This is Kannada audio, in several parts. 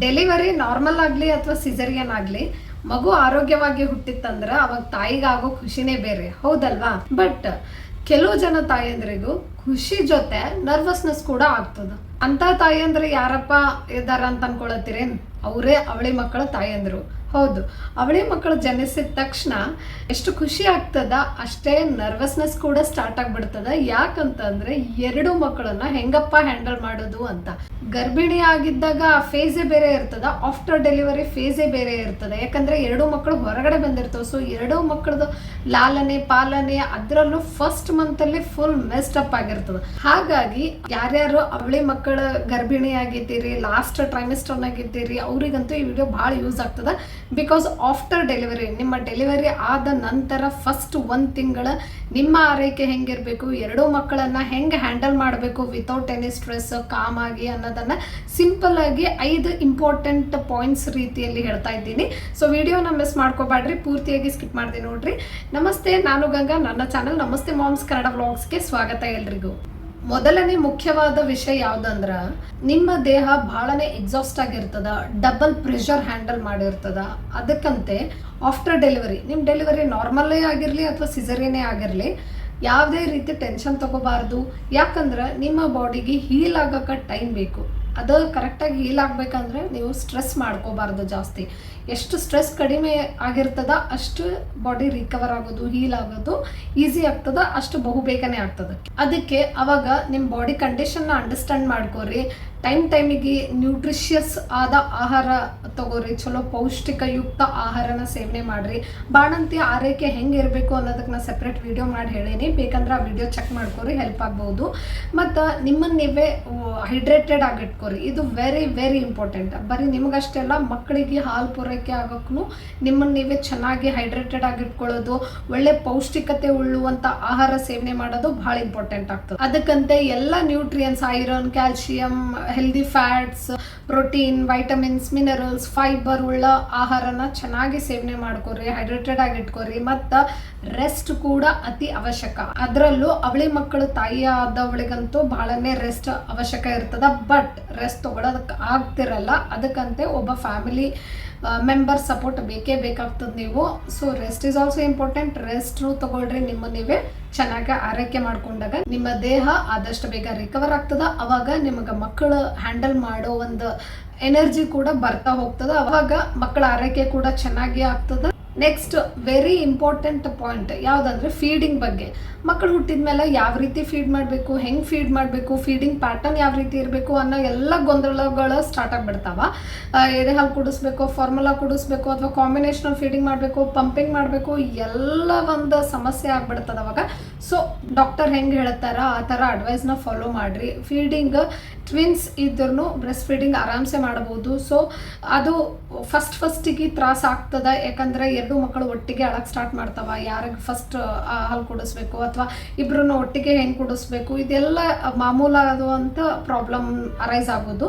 ಡೆಲಿವರಿ ನಾರ್ಮಲ್ ಆಗಲಿ ಅಥವಾ ಸಿಜರಿಯನ್ ಆಗಲಿ, ಮಗು ಆರೋಗ್ಯವಾಗಿ ಹುಟ್ಟಿತ್ತಂದ್ರೆ ಅವಾಗ ತಾಯಿಗಾಗೋ ಖುಷಿನೇ ಬೇರೆ. ಹೌದಲ್ವಾ? ಬಟ್ ಕೆಲವು ಜನ ತಾಯಂದ್ರಿಗೂ ಖುಷಿ ಜೊತೆ ನರ್ವಸ್ನೆಸ್ ಕೂಡ ಆಗ್ತದ. ಅಂತ ತಾಯಂದ್ರೆ ಯಾರಪ್ಪ ಇದಾರ ಅಂತ ಅನ್ಕೊಳತ್ತೀರೇನ್? ಅವರೇ ಅವಳಿ ಮಕ್ಕಳ ತಾಯಂದ್ರು. ಹೌದು. ಅವಳಿ ಮಕ್ಕಳು ಜನಿಸಿದ ತಕ್ಷಣ ಎಷ್ಟು ಖುಷಿ ಆಗ್ತದ, ಅಷ್ಟೇ ನರ್ವಸ್ನೆಸ್ ಕೂಡ ಸ್ಟಾರ್ಟ್ ಆಗ್ಬಿಡ್ತದ. ಯಾಕಂತಂದ್ರೆ ಎರಡು ಮಕ್ಕಳನ್ನ ಹೆಂಗಪ್ಪ ಹ್ಯಾಂಡಲ್ ಮಾಡೋದು ಅಂತ. ಗರ್ಭಿಣಿ ಆಗಿದ್ದಾಗ ಆ ಫೇಸೇ ಬೇರೆ ಇರ್ತದ ಆಫ್ಟರ್ ಡೆಲಿವರಿ ಫೇಸೇ ಬೇರೆ ಇರ್ತದೆ. ಯಾಕಂದ್ರೆ ಎರಡು ಮಕ್ಕಳು ಹೊರಗಡೆ ಬಂದಿರ್ತವೆ. ಸೊ ಎರಡು ಮಕ್ಕಳದು ಲಾಲನೆ, ಪಾಲನೆ ಅದರಲ್ಲೂ ಫಸ್ಟ್ ಮಂತ್ ಅಲ್ಲಿ ಫುಲ್ ಮೆಸ್ಟ್ ಅಪ್ ಆಗಿರ್ತದ. ಹಾಗಾಗಿ ಯಾರ್ಯಾರು ಅವಳಿ ಮಕ್ಕಳ ಗರ್ಭಿಣಿ ಆಗಿದ್ದೀರಿ ಲಾಸ್ಟ್ ಟ್ರೈಮಿಸ್ಟರ್ ಆಗಿದ್ದೀರಿ ಅವರಿಗಂತೂ ಈ ವಿಡಿಯೋ ಭಾಳ ಯೂಸ್ ಆಗ್ತದ. ಬಿಕಾಸ್ ಆಫ್ಟರ್ ಡೆಲಿವರಿ ನಿಮ್ಮ ಡೆಲಿವರಿ ಆದ ನಂತರ ಫಸ್ಟ್ ಒಂದು ತಿಂಗಳ ನಿಮ್ಮ ಆರೈಕೆ ಹೆಂಗಿರಬೇಕು, ಎರಡೂ ಮಕ್ಕಳನ್ನು ಹೆಂಗೆ ಹ್ಯಾಂಡಲ್ ಮಾಡಬೇಕು ವಿತೌಟ್ ಎನಿ ಸ್ಟ್ರೆಸ್ ಕಾಮ್ ಆಗಿ ಅನ್ನೋದನ್ನ ಆಗಿ ಐದು ಇಂಪಾರ್ಟೆಂಟ್ ಪಾಯಿಂಟ್ಸ್ ರೀತಿಯಲ್ಲಿ ಹೇಳ್ತಾ ಇದ್ದೀನಿ. ಸೊ ವಿಡಿಯೋನ ಮಿಸ್ ಮಾಡ್ಕೋಬೇಡ್ರಿ ಪೂರ್ತಿಯಾಗಿ ಸ್ಕಿಪ್ ಮಾಡಿದೆ ನೋಡ್ರಿ. ನಮಸ್ತೆ, ನಾನು ಗಂಗಾ, ನನ್ನ ಚಾನಲ್ ನಮಸ್ತೆ ಮಾಮ್ಸ್ ಕನ್ನಡ ವ್ಲಾಗ್ಸ್ಗೆ ಸ್ವಾಗತ ಎಲ್ರಿಗೂ. ಮೊದಲನೇ ಮುಖ್ಯವಾದ ವಿಷಯ ಯಾವ್ದಂದ್ರ, ನಿಮ್ಮ ದೇಹ ಬಹಳನೇ ಎಕ್ಸಾಸ್ಟ್ ಆಗಿರ್ತದ ಡಬಲ್ ಪ್ರೆಷರ್ ಹ್ಯಾಂಡಲ್ ಮಾಡಿರ್ತದ, ಅದಕ್ಕಂತೆ ಆಫ್ಟರ್ ಡೆಲಿವರಿ ನಿಮ್ಮ ಡೆಲಿವರಿ ನಾರ್ಮಲ್ಲೇ ಆಗಿರಲಿ ಅಥವಾ ಸಿಸರಿಯನೇ ಆಗಿರಲಿ, ಯಾವುದೇ ರೀತಿ ಟೆನ್ಷನ್ ತಗೋಬಾರ್ದು. ಯಾಕಂದ್ರೆ ನಿಮ್ಮ ಬಾಡಿಗೆ ಹೀಲ್ ಆಗಕ್ಕೆ ಟೈಮ್ ಬೇಕು. ಅದು ಕರೆಕ್ಟಾಗಿ ಹೀಲ್ ಆಗಬೇಕಂದ್ರೆ ನೀವು ಸ್ಟ್ರೆಸ್ ಮಾಡ್ಕೋಬಾರ್ದು ಜಾಸ್ತಿ. ಎಷ್ಟು ಸ್ಟ್ರೆಸ್ ಕಡಿಮೆ ಆಗಿರ್ತದ ಅಷ್ಟು ಬಾಡಿ ರಿಕವರ್ ಆಗೋದು ಹೀಲ್ ಆಗೋದು ಈಸಿ ಆಗ್ತದ, ಅಷ್ಟು ಬಹು ಬೇಗನೆ ಆಗ್ತದೆ. ಅದಕ್ಕೆ ಅವಾಗ ನಿಮ್ಮ ಬಾಡಿ ಕಂಡೀಷನ್ನ ಅಂಡರ್ಸ್ಟ್ಯಾಂಡ್ ಮಾಡ್ಕೋರಿ. ಟೈಮ್ ಟೈಮಿಗೆ ನ್ಯೂಟ್ರಿಷಿಯಸ್ ಆದ ಆಹಾರ ತಗೋರಿ, ಚಲೋ ಪೌಷ್ಟಿಕಯುಕ್ತ ಆಹಾರನ ಸೇವನೆ ಮಾಡ್ರಿ. ಬಾಣಂತಿ ಆರೈಕೆ ಹೆಂಗೆ ಇರಬೇಕು ಅನ್ನೋದಕ್ಕೆ ನಾನು ಸಪ್ರೇಟ್ ವಿಡಿಯೋ ಮಾಡಿ ಹೇಳೀನಿ. ಬೇಕಂದ್ರೆ ಆ ವಿಡಿಯೋ ಚೆಕ್ ಮಾಡ್ಕೋರಿ ಹೆಲ್ಪ್ ಆಗ್ಬೋದು. ಮತ್ತು ನಿಮ್ಮನ್ನು ನೀವೇ ಹೈಡ್ರೇಟೆಡ್ ಆಗಿಟ್ಕೋರಿ. ಇದು ವೆರಿ ವೆರಿ ಇಂಪಾರ್ಟೆಂಟ್ ಬರೀ ನಿಮಗಷ್ಟೇ ಅಲ್ಲ ಮಕ್ಕಳಿಗೆ ಹಾಲು ಪೂರೈಕೆ ಆಗೋಕ್ಕೂ ನಿಮ್ಮನ್ನು ನೀವೇ ಚೆನ್ನಾಗಿ ಹೈಡ್ರೇಟೆಡ್ ಆಗಿಟ್ಕೊಳ್ಳೋದು, ಒಳ್ಳೆ ಪೌಷ್ಟಿಕತೆ ಉಳ್ಳುವಂಥ ಆಹಾರ ಸೇವನೆ ಮಾಡೋದು ಭಾಳ ಇಂಪಾರ್ಟೆಂಟ್ ಆಗ್ತದೆ. ಅದಕ್ಕಂತೆ ಎಲ್ಲ nutrients iron calcium healthy fats protein vitamins minerals fibre ಉಳ್ಳ ಆಹಾರನ ಚೆನ್ನಾಗಿ ಸೇವನೆ ಮಾಡ್ಕೋರಿ ಹೈಡ್ರೇಟೆಡ್ ಆಗಿ ಇಟ್ಕೋರಿ ಮತ್ತು ರೆಸ್ಟ್ ಕೂಡ ಅತಿ ಅವಶ್ಯಕ. ಅದರಲ್ಲೂ ಅವಳಿ ಮಕ್ಕಳು ತಾಯಿ ಆದವಳಿಗಂತೂ ಬಹಳನೇ ರೆಸ್ಟ್ ಅವಶ್ಯಕ ಇರ್ತದ ಬಟ್ ರೆಸ್ಟ್ ತಗೊಳೋದಕ್ಕೆ ಆಗ್ತಿರಲ್ಲ, ಅದಕ್ಕಂತೆ ಒಬ್ಬ ಫ್ಯಾಮಿಲಿ ಮೆಂಬರ್ ಸಪೋರ್ಟ್ ಬೇಕೇ ಬೇಕಾಗ್ತದೆ ನೀವು. So rest is also important rest ತಗೊಳ್ರಿ ನಿಮ್ಮ ನೀವೇ ಚೆನ್ನಾಗಿ ಆರೈಕೆ ಮಾಡ್ಕೊಂಡಾಗ. ನಿಮ್ಮ ದೇಹ ಆದಷ್ಟು ಬೇಗ ರಿಕವರ್ ಆಗ್ತದ. ಅವಾಗ ನಿಮಗೆ ಮಕ್ಕಳು ಹ್ಯಾಂಡಲ್ ಮಾಡೋ ಒಂದು ಎನರ್ಜಿ ಕೂಡ ಬರ್ತಾ ಹೋಗ್ತದ. ಅವಾಗ ಮಕ್ಕಳ ಆರೈಕೆ ಕೂಡ ಚೆನ್ನಾಗಿ ಆಗ್ತದ. ನೆಕ್ಸ್ಟ್ ವೆರಿ ಇಂಪಾರ್ಟೆಂಟ್ ಪಾಯಿಂಟ್ ಯಾವುದಂದ್ರೆ ಫೀಡಿಂಗ್ ಬಗ್ಗೆ. ಮಕ್ಕಳು ಹುಟ್ಟಿದ ಮೇಲೆ ಯಾವ ರೀತಿ ಫೀಡ್ ಮಾಡಬೇಕು, ಹೆಂಗೆ ಫೀಡ್ ಮಾಡಬೇಕು ಫೀಡಿಂಗ್ ಪ್ಯಾಟರ್ನ್ ಯಾವ ರೀತಿ ಇರಬೇಕು ಅನ್ನೋ ಎಲ್ಲ ಗೊಂದಲಗಳು ಸ್ಟಾರ್ಟ್ ಆಗಿಬಿಡ್ತಾವ. ಎದೆ ಹಾಲು ಕುಡಿಸ್ಬೇಕು ಫಾರ್ಮುಲಾ ಕುಡಿಸ್ಬೇಕು, ಅಥವಾ ಕಾಂಬಿನೇಷನಲ್ ಫೀಡಿಂಗ್ ಮಾಡಬೇಕು ಪಂಪಿಂಗ್ ಮಾಡಬೇಕು, ಎಲ್ಲ ಒಂದು ಸಮಸ್ಯೆ ಆಗ್ಬಿಡ್ತದ ಅವಾಗ. ಸೊ ಡಾಕ್ಟರ್ ಹೆಂಗೆ ಹೇಳ್ತಾರ, ಆ ಥರ ಅಡ್ವೈಸ್ನ ಫಾಲೋ ಮಾಡಿರಿ. ಫೀಡಿಂಗ್ ಟ್ವಿನ್ಸ್ ಇದ್ರೂ ಬ್ರೆಸ್ಟ್ ಫೀಡಿಂಗ್ ಆರಾಮ್ಸೆ ಮಾಡ್ಬೋದು. ಸೊ ಅದು ಫಸ್ಟ್ ಫಸ್ಟಿಗೆ ತ್ರಾಸ ಆಗ್ತದ, ಯಾಕಂದ್ರೆ ಎರಡು ಮಕ್ಕಳು ಒಟ್ಟಿಗೆ ಅಳಕ್ ಸ್ಟಾರ್ಟ್ ಮಾಡ್ತಾವ. ಯಾರಿಗೆ ಫಸ್ಟ್ ಹಾಲು ಕುಡಿಸ್ಬೇಕು ಅಥವಾ ಇಬ್ರು ಒಟ್ಟಿಗೆ ಹೆಂಗೆ ಕುಡಿಸ್ಬೇಕು. ಇದೆಲ್ಲ ಮಾಮೂಲಾದಂಥ ಪ್ರಾಬ್ಲಮ್ ಅರೈಸ್ ಆಗೋದು.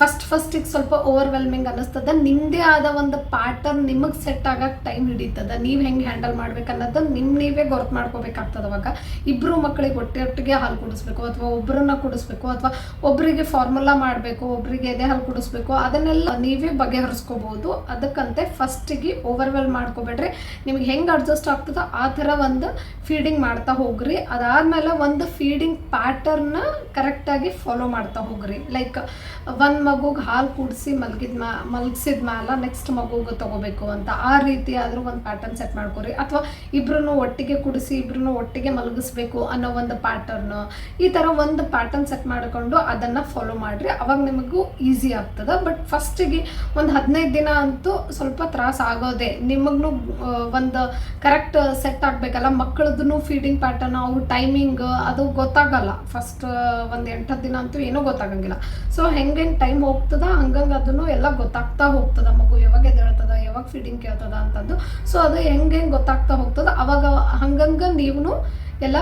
ಫಸ್ಟ್ ಫಸ್ಟಿಗೆ ಸ್ವಲ್ಪ ಓವರ್ವೆಲ್ಮಿಂಗ್ ಅನ್ನಿಸ್ತದೆ. ನಿಮ್ಮದೇ ಆದ ಒಂದು ಪ್ಯಾಟರ್ನ್ ನಿಮಗೆ ಸೆಟ್ ಆಗಕ್ಕೆ ಟೈಮ್ ಹಿಡಿತದ. ನೀವು ಹೆಂಗೆ ಹ್ಯಾಂಡಲ್ ಮಾಡ್ಬೇಕನ್ನೋದು ನಿಮ್ಮ ನೀವೇ ಗೊರ್ತು ಮಾಡ್ಕೋಬೇಕಾಗ್ತದ ಅವಾಗ. ಇಬ್ಬರು ಮಕ್ಕಳಿಗೆ ಒಟ್ಟೆ ಒಟ್ಟಿಗೆ ಹಾಲು ಕುಡಿಸ್ಬೇಕು ಅಥವಾ ಒಬ್ಬರನ್ನ ಕುಡಿಸ್ಬೇಕು ಅಥವಾ ಒಬ್ಬರಿಗೆ ಫಾರ್ಮುಲಾ ಮಾಡಬೇಕು ಒಬ್ಬರಿಗೆ ಎದೆ ಹಾಲು ಕುಡಿಸ್ಬೇಕು. ಅದನ್ನೆಲ್ಲ ನೀವೇ ಬಗೆಹರಿಸ್ಕೋಬಹುದು ಅದಕ್ಕಂತೆ ಫಸ್ಟಿಗೆ ಓವರ್ವೆಲ್ ಮಾಡ್ಕೋಬೇಡ್ರಿ. ನಿಮ್ಗೆ ಹೆಂಗೆ ಅಡ್ಜಸ್ಟ್ ಆಗ್ತದೋ ಆ ಥರ ಒಂದು ಫೀಡಿಂಗ್ ಮಾಡ್ತಾ ಹೋಗ್ರಿ. ಅದಾದ್ಮೇಲೆ ಒಂದು ಫೀಡಿಂಗ್ ಪ್ಯಾಟರ್ನ ಕರೆಕ್ಟಾಗಿ ಫಾಲೋ ಮಾಡ್ತಾ ಹೋಗ್ರಿ. ಲೈಕ್ ಒಂದು ಮಗುಗೆ ಹಾಲು ಕುಡಿಸಿ ಮಲಗಿದ ಮ್ಯಾ ಮಲಗಿಸಿದ ಮ್ಯಾಲ ನೆಕ್ಸ್ಟ್ ಮಗುಗೆ ತಗೋಬೇಕು ಅಂತ. ಆ ರೀತಿ ಆದರೂ ಒಂದು ಪ್ಯಾಟರ್ನ್ ಸೆಟ್ ಮಾಡ್ಕೊರಿ. ಅಥವಾ ಇಬ್ಬರೂ ಒಟ್ಟಿಗೆ ಕುಡಿಸಿ ಇಬ್ಬರೂ ಒಟ್ಟಿಗೆ ಮಲಗಿಸ್ಬೇಕು ಅನ್ನೋ ಒಂದು ಪ್ಯಾಟರ್ನ್ ಈ ಥರ ಒಂದು ಪ್ಯಾಟರ್ನ್ ಸೆಟ್ ಮಾಡಿಕೊಂಡು ಅದನ್ನು ಫಾಲೋ ಮಾಡಿರಿ. ಅವಾಗ ನಿಮಗೂ ಈಸಿ ಆಗ್ತದೆ. ಬಟ್ ಫಸ್ಟಿಗೆ ಒಂದು ಹದಿನೈದು ದಿನ ಅಂತೂ ಸ್ವಲ್ಪ ತ್ರಾಸ ಆಗೋದೆ. ನಿಮಗೂ ಒಂದು ಕರೆಕ್ಟ್ ಸೆಟ್ ಆಗಬೇಕಲ್ಲ ಮಕ್ಕಳದ್ದು ಫೀಡಿಂಗ್ ಪ್ಯಾಟರ್ನ್ ಅವ್ರ ಟೈಮಿಂಗ್ ಅದು ಗೊತ್ತಾಗಲ್ಲ. ಫಸ್ಟ್ ಒಂದು ಎಂಟು ದಿನ ಅಂತೂ ಏನೂ ಗೊತ್ತಾಗಂಗಿಲ್ಲ. ಸೊ ಹೆಂಗೆ ಟೈಮ್ ಹೋಗ್ತದ, ಹಂಗಂಗೆ ಅದನ್ನು ಎಲ್ಲ ಗೊತ್ತಾಗ್ತಾ ಹೋಗ್ತದ. ಮಗು ಯಾವಾಗ ಎದ್ದೇಳ್ತದ, ಯಾವಾಗ ಫೀಡಿಂಗ್ ಕೇಳ್ತದ ಅಂತಂದು ಸೊ ಅದು ಹೆಂಗೆ ಗೊತ್ತಾಗ್ತಾ ಹೋಗ್ತದ, ಅವಾಗ ಹಂಗಂಗೆ ನೀವು ಎಲ್ಲ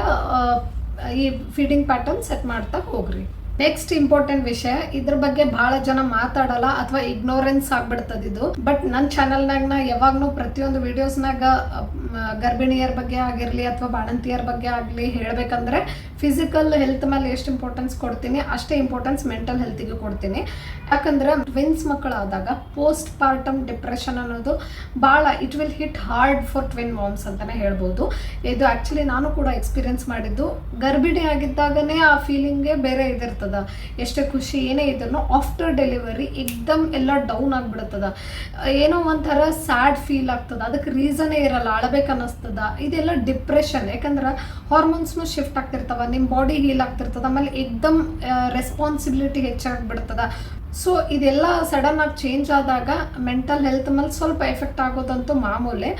ಈ ಫೀಡಿಂಗ್ ಪ್ಯಾಟರ್ನ್ ಸೆಟ್ ಮಾಡ್ತಾ ಹೋಗ್ರಿ. ನೆಕ್ಸ್ಟ್ ಇಂಪಾರ್ಟೆಂಟ್ ವಿಷಯ, ಇದ್ರ ಬಗ್ಗೆ ಬಹಳ ಜನ ಮಾತಾಡಲ್ಲ ಅಥವಾ ಇಗ್ನೋರೆನ್ಸ್ ಆಗ್ಬಿಡ್ತದ ಇದು. ಬಟ್ ನನ್ನ ಚಾನಲ್ನಾಗ ನಾ ಯಾವಾಗ್ಲೂ ಪ್ರತಿಯೊಂದು ವಿಡಿಯೋಸ್ನಾಗ ಗರ್ಭಿಣಿಯರ ಬಗ್ಗೆ ಆಗಿರಲಿ ಅಥವಾ ಬಾಣಂತಿಯರ ಬಗ್ಗೆ ಆಗಲಿ ಹೇಳ್ಬೇಕಂದ್ರೆ ಫಿಸಿಕಲ್ ಹೆಲ್ತ್ ಮೇಲೆ ಎಷ್ಟು ಇಂಪಾರ್ಟೆನ್ಸ್ ಕೊಡ್ತೀನಿ, ಅಷ್ಟೇ ಇಂಪಾರ್ಟೆನ್ಸ್ ಮೆಂಟಲ್ ಹೆಲ್ತಿಗೆ ಕೊಡ್ತೀನಿ. ಯಾಕಂದ್ರೆ ಟ್ವಿನ್ಸ್ ಮಕ್ಕಳಾದಾಗ ಪೋಸ್ಟ್ ಪಾರ್ಟಮ್ ಡಿಪ್ರೆಷನ್ ಅನ್ನೋದು ಭಾಳ it will hit hard for twin moms ಅಂತಾನೆ ಹೇಳ್ಬೋದು. ಇದು ಆ್ಯಕ್ಚುಲಿ ನಾನು ಕೂಡ ಎಕ್ಸ್ಪೀರಿಯನ್ಸ್ ಮಾಡಿದ್ದು. ಗರ್ಭಿಣಿ ಆಗಿದ್ದಾಗನೇ ಆ ಫೀಲಿಂಗೇ ಬೇರೆ ಇದಿರ್ತದ. ಎಷ್ಟೇ ಖುಷಿ ಏನೇ ಇದ್ರು ಆಫ್ಟರ್ ಡೆಲಿವರಿ ಎಕ್ದಮ್ ಎಲ್ಲ ಡೌನ್ ಆಗ್ಬಿಡ್ತದ ಏನೋ ಒಂಥರ ಸ್ಯಾಡ್ ಫೀಲ್ ಆಗ್ತದ. ಅದಕ್ಕೆ ರೀಸನೇ ಇರಲ್ಲ. ಅಳಬೇಕು ಅನ್ನಿಸ್ತದ. ಇದೆಲ್ಲ ಡಿಪ್ರೆಷನ್ ಯಾಕಂದ್ರೆ ಹಾರ್ಮೋನ್ಸ್ನು ಶಿಫ್ಟ್ ಆಗ್ತಿರ್ತಾವ. ನಿಮ್ಮ ಬಾಡಿ ಹೀಲ್ ಆಗ್ತಿರ್ತದ. ಆಮೇಲೆ ಎಕ್ದಮ್ ರೆಸ್ಪಾನ್ಸಿಬಿಲಿಟಿ ಹೆಚ್ಚಾಗ್ಬಿಡ್ತದ ಸೊ ಇದೆಲ್ಲ ಸಡನ್ ಆಗಿ ಚೇಂಜ್ ಆದಾಗ ಮೆಂಟಲ್ ಹೆಲ್ತ್ ಮೇಲೆ ಸ್ವಲ್ಪ ಎಫೆಕ್ಟ್ ಆಗೋದಂತೂ ಮಾಮೂಲಿ.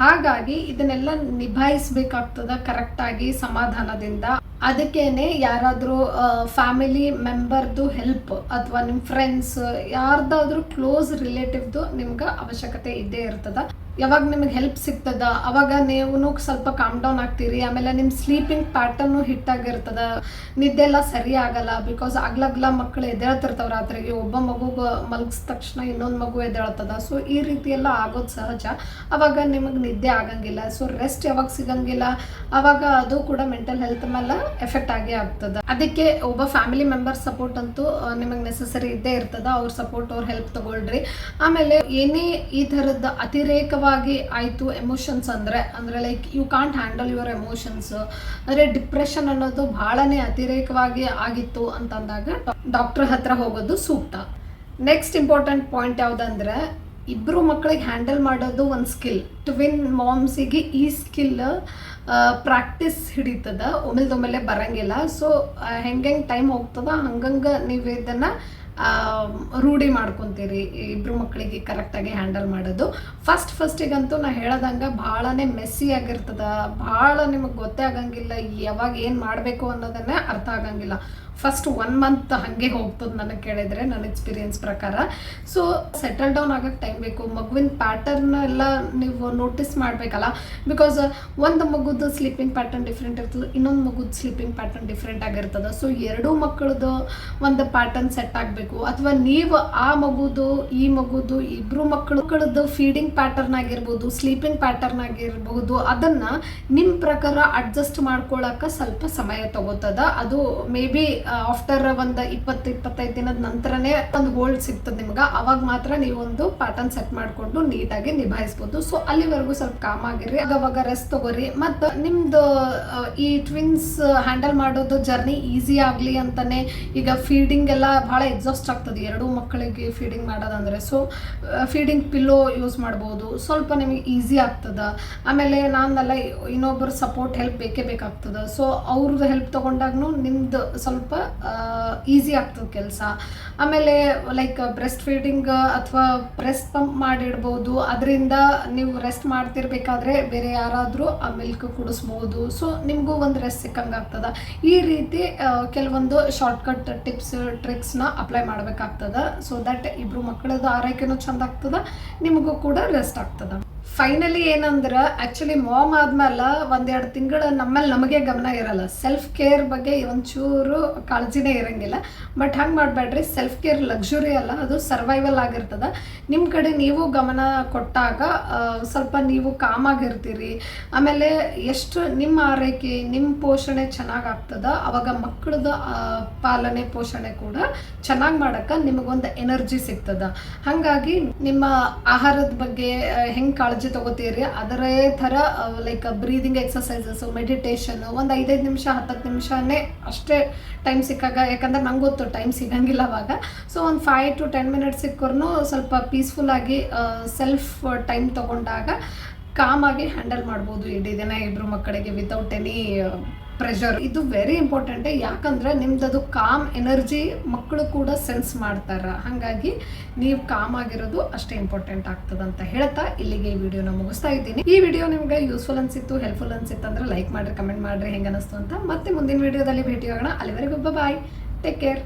ಹಾಗಾಗಿ ಇದನ್ನೆಲ್ಲ ಕರೆಕ್ಟ್ ಕರೆಕ್ಟಾಗಿ ಸಮಾಧಾನದಿಂದ. ಅದಕ್ಕೇನೆ ಯಾರಾದರೂ ಫ್ಯಾಮಿಲಿ ಮೆಂಬರ್ದು ಹೆಲ್ಪ್ ಅಥವಾ ನಿಮ್ಮ ಫ್ರೆಂಡ್ಸ್ ಯಾರ್ದಾದ್ರೂ ಕ್ಲೋಸ್ ರಿಲೇಟಿವ್ದು ನಿಮ್ಗೆ ಅವಶ್ಯಕತೆ ಇದ್ದೇ ಇರ್ತದ. ಯಾವಾಗ ನಿಮಗೆ ಹೆಲ್ಪ್ ಸಿಗ್ತದ? ಅವಾಗ ನೀವು ಸ್ವಲ್ಪ ಕಾಮ್ ಡೌನ್ ಆಗ್ತೀರಿ. ಆಮೇಲೆ ನಿಮ್ಮ ಸ್ಲೀಪಿಂಗ್ ಪ್ಯಾಟರ್ನು ಹಿಟ್ಟಾಗಿರ್ತದ ನಿದ್ದೆ ಎಲ್ಲ ಸರಿ ಆಗಲ್ಲ. ಬಿಕಾಸ್ ಅಗ್ಲಗ್ಲ ಮಕ್ಕಳು ಎದ್ದೇಳ್ತಿರ್ತಾವ ರಾತ್ರಿಗೆ. ಒಬ್ಬ ಮಗುಗೆ ಮಲಗಿದ ತಕ್ಷಣ ಇನ್ನೊಂದು ಮಗು ಎದ್ದೇಳ್ತದ. ಸೊ ಈ ರೀತಿ ಎಲ್ಲ ಆಗೋದು ಸಹಜ. ಅವಾಗ ನಿಮಗೆ ನಿದ್ದೆ ಆಗಂಗಿಲ್ಲ. ಸೊ ರೆಸ್ಟ್ ಯಾವಾಗ ಸಿಗಂಗಿಲ್ಲ? ಅವಾಗ ಅದು ಕೂಡ ಮೆಂಟಲ್ ಹೆಲ್ತ್ ಮೇಲೆ ಎಫೆಕ್ಟ್ ಆಗೇ ಆಗ್ತದ. ಅದಕ್ಕೆ ಒಬ್ಬ ಫ್ಯಾಮಿಲಿ ಮೆಂಬರ್ ಸಪೋರ್ಟ್ ಅಂತೂ ನಿಮಗೆ ನೆಸಸರಿ ಇದ್ದೇ ಇರ್ತದ. ಅವ್ರ ಸಪೋರ್ಟ್ ಅವ್ರ ಹೆಲ್ಪ್ ತಗೊಳ್ರಿ. ಆಮೇಲೆ ಏನೇ ಈ ಥರದ ಅತಿರೇಕವಾಗಿ ಆಯಿತು ಎಮೋಷನ್ಸ್ ಅಂದರೆ ಅಂದರೆ like you can't handle your emotions ಅಂದರೆ ಡಿಪ್ರೆಷನ್ ಅನ್ನೋದು ಭಾಳನೇ ಅತಿರೇಕವಾಗಿ ಆಗಿತ್ತು ಅಂತಂದಾಗ ಡಾಕ್ಟರ್ ಹತ್ರ ಹೋಗೋದು ಸೂಕ್ತ. ನೆಕ್ಸ್ಟ್ ಇಂಪಾರ್ಟೆಂಟ್ ಪಾಯಿಂಟ್ ಯಾವುದಂದ್ರೆ ಇಬ್ಬರು ಮಕ್ಕಳಿಗೆ ಹ್ಯಾಂಡಲ್ ಮಾಡೋದು ಒಂದು ಸ್ಕಿಲ್ ಟ್ವಿನ್ ಮಾಮ್ಸಿಗೆ ಈ ಸ್ಕಿಲ್ ಪ್ರಾಕ್ಟೀಸ್ ಹಿಡಿತದ, ಒಮ್ಮೆಲ್ದೊಮ್ಮೆಲೆ ಬರಂಗಿಲ್ಲ. ಸೊ ಹೆಂಗೆ ಟೈಮ್ ಹೋಗ್ತದ ಹಂಗಂಗೆ ನೀವು ಇದನ್ನು ರೂಢಿ ಮಾಡ್ಕೊತೀರಿ ಇಬ್ಬರು ಮಕ್ಕಳಿಗೆ ಕರೆಕ್ಟಾಗಿ ಹ್ಯಾಂಡಲ್ ಮಾಡೋದು. ಫಸ್ಟ್ ಫಸ್ಟಿಗಂತೂ ನಾ ಹೇಳೋದಂಗೆ ಭಾಳನೇ ಮೆಸ್ಸಿ ಆಗಿರ್ತದ. ಭಾಳ ನಿಮಗೆ ಗೊತ್ತೇ ಆಗಂಗಿಲ್ಲ, ಯಾವಾಗ ಏನು ಮಾಡಬೇಕು ಅನ್ನೋದನ್ನೇ ಅರ್ಥ ಆಗಂಗಿಲ್ಲ. ಫಸ್ಟ್ ಒನ್ ಮಂತ್ ಹಾಗೆ ಹೋಗ್ತದೆ ನನಗೆ ಕೇಳಿದರೆ, ನನ್ನ ಎಕ್ಸ್ಪೀರಿಯನ್ಸ್ ಪ್ರಕಾರ. ಸೊ ಸೆಟಲ್ ಡೌನ್ ಆಗೋಕ್ಕೆ ಟೈಮ್ ಬೇಕು. ಮಗುವಿನ ಪ್ಯಾಟರ್ನ್ ಎಲ್ಲ ನೀವು ನೋಟಿಸ್ ಮಾಡಬೇಕಲ್ಲ? ಬಿಕಾಸ್ ಒಂದು ಮಗುದು ಸ್ಲೀಪಿಂಗ್ ಪ್ಯಾಟರ್ನ್ ಡಿಫ್ರೆಂಟ್ ಇರ್ತದೆ, ಇನ್ನೊಂದು ಮಗುದು ಸ್ಲೀಪಿಂಗ್ ಪ್ಯಾಟರ್ನ್ ಡಿಫ್ರೆಂಟ್ ಆಗಿರ್ತದೆ. ಸೊ ಎರಡೂ ಮಕ್ಕಳದು ಒಂದು ಪ್ಯಾಟರ್ನ್ ಸೆಟ್ ಆಗಬೇಕು. ಅಥವಾ ನೀವು ಆ ಮಗುದು, ಈ ಮಗುದು ಇಬ್ಬರು ಮಕ್ಕಳದ್ದು ಫೀಡಿಂಗ್ ಪ್ಯಾಟರ್ನ್ ಆಗಿರ್ಬೋದು ಸ್ಲೀಪಿಂಗ್ ಪ್ಯಾಟರ್ನ್ ಆಗಿರ್ಬೋದು, ಅದನ್ನು ನಿಮ್ಮ ಪ್ರಕಾರ ಅಡ್ಜಸ್ಟ್ ಮಾಡ್ಕೊಳ್ಳೋಕೆ ಸ್ವಲ್ಪ ಸಮಯ ತಗೋತದ. ಅದು ಮೇ ಬಿ ಆಫ್ಟರ್ ಒಂದು ಇಪ್ಪತ್ತು, ಇಪ್ಪತ್ತೈದು ದಿನದ ನಂತರನೇ ಒಂದು ಗೋಲ್ಡ್ ಸಿಗ್ತದೆ ನಿಮ್ಗೆ. ಅವಾಗ ಮಾತ್ರ ನೀವು ಒಂದು ಪ್ಯಾಟರ್ನ್ ಸೆಟ್ ಮಾಡಿಕೊಂಡು ನೀಟಾಗಿ ನಿಭಾಯಿಸ್ಬೋದು. ಸೊ ಅಲ್ಲಿವರೆಗೂ ಸ್ವಲ್ಪ ಕಾಮ್ ಆಗಿರಿ ಅವಾಗ ರೆಸ್ಟ್ ತಗೋರಿ. ಮತ್ತು ನಿಮ್ದು ಈ ಟ್ವಿನ್ಸ್ ಹ್ಯಾಂಡಲ್ ಮಾಡೋದು ಜರ್ನಿ ಈಸಿ ಆಗಲಿ ಅಂತಲೇ ಈಗ ಫೀಡಿಂಗ್ ಎಲ್ಲ ಭಾಳ ಎಕ್ಸಾಸ್ಟ್ ಆಗ್ತದೆ. ಎರಡೂ ಮಕ್ಕಳಿಗೆ ಫೀಡಿಂಗ್ ಮಾಡೋದಂದ್ರೆ. ಸೊ ಫೀಡಿಂಗ್ ಪಿಲ್ಲೋ ಯೂಸ್ ಮಾಡ್ಬೋದು. ಸ್ವಲ್ಪ ನಿಮಗೆ ಈಸಿ ಆಗ್ತದೆ. ಆಮೇಲೆ ನಾನೆಲ್ಲ ಇನ್ನೊಬ್ಬರು ಸಪೋರ್ಟ್ ಹೆಲ್ಪ್ ಬೇಕೇ ಬೇಕಾಗ್ತದೆ. ಸೊ ಅವ್ರದ್ದು ಹೆಲ್ಪ್ ತೊಗೊಂಡಾಗ್ನು ನಿಮ್ದು ಸ್ವಲ್ಪ ಈಸಿ ಆಗ್ತದೆ ಕೆಲಸ. ಆಮೇಲೆ ಲೈಕ್ ಬ್ರೆಸ್ಟ್ ಫೀಡಿಂಗ್ ಅಥವಾ ಬ್ರೆಸ್ಟ್ ಪಂಪ್ ಮಾಡಿಡ್ಬೋದು. ಅದರಿಂದ ನೀವು ರೆಸ್ಟ್ ಮಾಡ್ತಿರ್ಬೇಕಾದ್ರೆ ಬೇರೆ ಯಾರಾದರೂ ಆ ಮಿಲ್ಕ್ ಕುಡಿಸ್ಬೋದು. ಸೊ ನಿಮಗೂ ಒಂದು ರೆಸ್ಟ್ ಸಿಕ್ಕಂಗೆ ಆಗ್ತದೆ. ಈ ರೀತಿ ಕೆಲವೊಂದು ಶಾರ್ಟ್ಕಟ್ ಟಿಪ್ಸ್ ಟ್ರಿಕ್ಸ್ನ ಅಪ್ಲೈ ಮಾಡಬೇಕಾಗ್ತದೆ. ಸೊ ದಟ್ ಇಬ್ಬರು ಮಕ್ಕಳದ್ದು ಆರೈಕೆನೂ ಚಂದ ಆಗ್ತದೆ. ನಿಮಗೂ ಕೂಡ ರೆಸ್ಟ್ ಆಗ್ತದ. ಫೈನಲಿ ಏನಂದ್ರೆ ಆ್ಯಕ್ಚುಲಿ ಮಾಮ್ ಆದ್ಮೇಲೆ ಒಂದೆರಡು ತಿಂಗಳು ನಮ್ಮಲ್ಲಿ ನಮಗೆ ಗಮನ ಇರಲ್ಲ. ಸೆಲ್ಫ್ ಕೇರ್ ಬಗ್ಗೆ ಒಂಚೂರು ಕಾಳಜಿನೇ ಇರಂಗಿಲ್ಲ. ಬಟ್ ಹಂಗೆ ಮಾಡಬೇಡ್ರಿ ಸೆಲ್ಫ್ ಕೇರ್ ಲಕ್ಸುರಿ ಅಲ್ಲ, ಅದು ಸರ್ವೈವಲ್ ಆಗಿರ್ತದ. ನಿಮ್ಮ ಕಡೆ ನೀವು ಗಮನ ಕೊಟ್ಟಾಗ ಸ್ವಲ್ಪ ನೀವು ಕಾಮಾಗಿರ್ತೀರಿ ಆಮೇಲೆ ಎಷ್ಟು ನಿಮ್ಮ ಆರೈಕೆ ನಿಮ್ಮ ಪೋಷಣೆ ಚೆನ್ನಾಗಿ ಆಗ್ತದ, ಅವಾಗ ಮಕ್ಕಳದ ಪಾಲನೆ ಪೋಷಣೆ ಕೂಡ ಚೆನ್ನಾಗಿ ಮಾಡೋಕ್ಕೆ ನಿಮಗೊಂದು ಎನರ್ಜಿ ಸಿಗ್ತದ. ಹಾಗಾಗಿ ನಿಮ್ಮ ಆಹಾರದ ಬಗ್ಗೆ ಹೆಂಗೆ ಕಾಳಜಿ ತಗೋತೀರಿ, ಅದರೇ ಥರ ಲೈಕ್ ಬ್ರೀದಿಂಗ್ ಎಕ್ಸಸೈಸಸ್ ಮೆಡಿಟೇಷನ್ ಒಂದು ಐದೈದು ನಿಮಿಷ ಹತ್ತತ್ತು ನಿಮಿಷನೇ ಅಷ್ಟೇ ಟೈಮ್ ಸಿಕ್ಕಾಗ, ಯಾಕಂದ್ರೆ ನಂಗೆ ಗೊತ್ತು ಟೈಮ್ ಸಿಗಂಗಿಲ್ಲ ಅವಾಗ. ಸೊ ಒಂದು ಫೈವ್ ಟು ಟೆನ್ ಮಿನಿಟ್ಸ್ ಸಿಕ್ಕರೂ ಸ್ವಲ್ಪ ಪೀಸ್ಫುಲ್ಲಾಗಿ ಸೆಲ್ಫ್ ಟೈಮ್ ತೊಗೊಂಡಾಗ ಕಾಮಾಗಿ ಹ್ಯಾಂಡಲ್ ಮಾಡ್ಬೋದು. ಇಡೀ ದಿನ ಇಬ್ಬರು ಮಕ್ಕಳಿಗೆ ವಿತೌಟ್ ಎನಿ ಪ್ರೆಷರ್ ಇದು ವೆರಿ ಇಂಪಾರ್ಟೆಂಟ್ ಯಾಕಂದ್ರೆ ನಿಮ್ದದು ಕಾಮ್ ಎನರ್ಜಿ ಮಕ್ಕಳು ಕೂಡ ಸೆನ್ಸ್ ಮಾಡ್ತಾರ. ಹಾಗಾಗಿ ನೀವು ಕಾಮ್ ಆಗಿರೋದು ಅಷ್ಟೇ ಇಂಪಾರ್ಟೆಂಟ್ ಆಗ್ತದಂತ ಹೇಳ್ತಾ ಇಲ್ಲಿಗೆ ಈ ವಿಡಿಯೋನ ಮುಗಿಸ್ತಾ ಇದ್ದೀನಿ. ಈ ವಿಡಿಯೋ ನಿಮ್ಗೆ ಯೂಸ್ಫುಲ್ ಅನ್ಸಿತ್ತು ಹೆಲ್ಪ್ಫುಲ್ ಅನ್ಸಿತ್ತು ಅಂದ್ರೆ ಲೈಕ್ ಮಾಡ್ರಿ ಕಮೆಂಟ್ ಮಾಡ್ರಿ, ಹೆಂಗ ಅನಿಸ್ತು ಅಂತ ಮತ್ತೆ ಮುಂದಿನ ವಿಡಿಯೋದಲ್ಲಿ ಭೇಟಿ ಆಗೋಣ ಅಲ್ಲಿವರೆಗೂ ಬಾಯ್ ಟೇಕ್ ಕೇರ್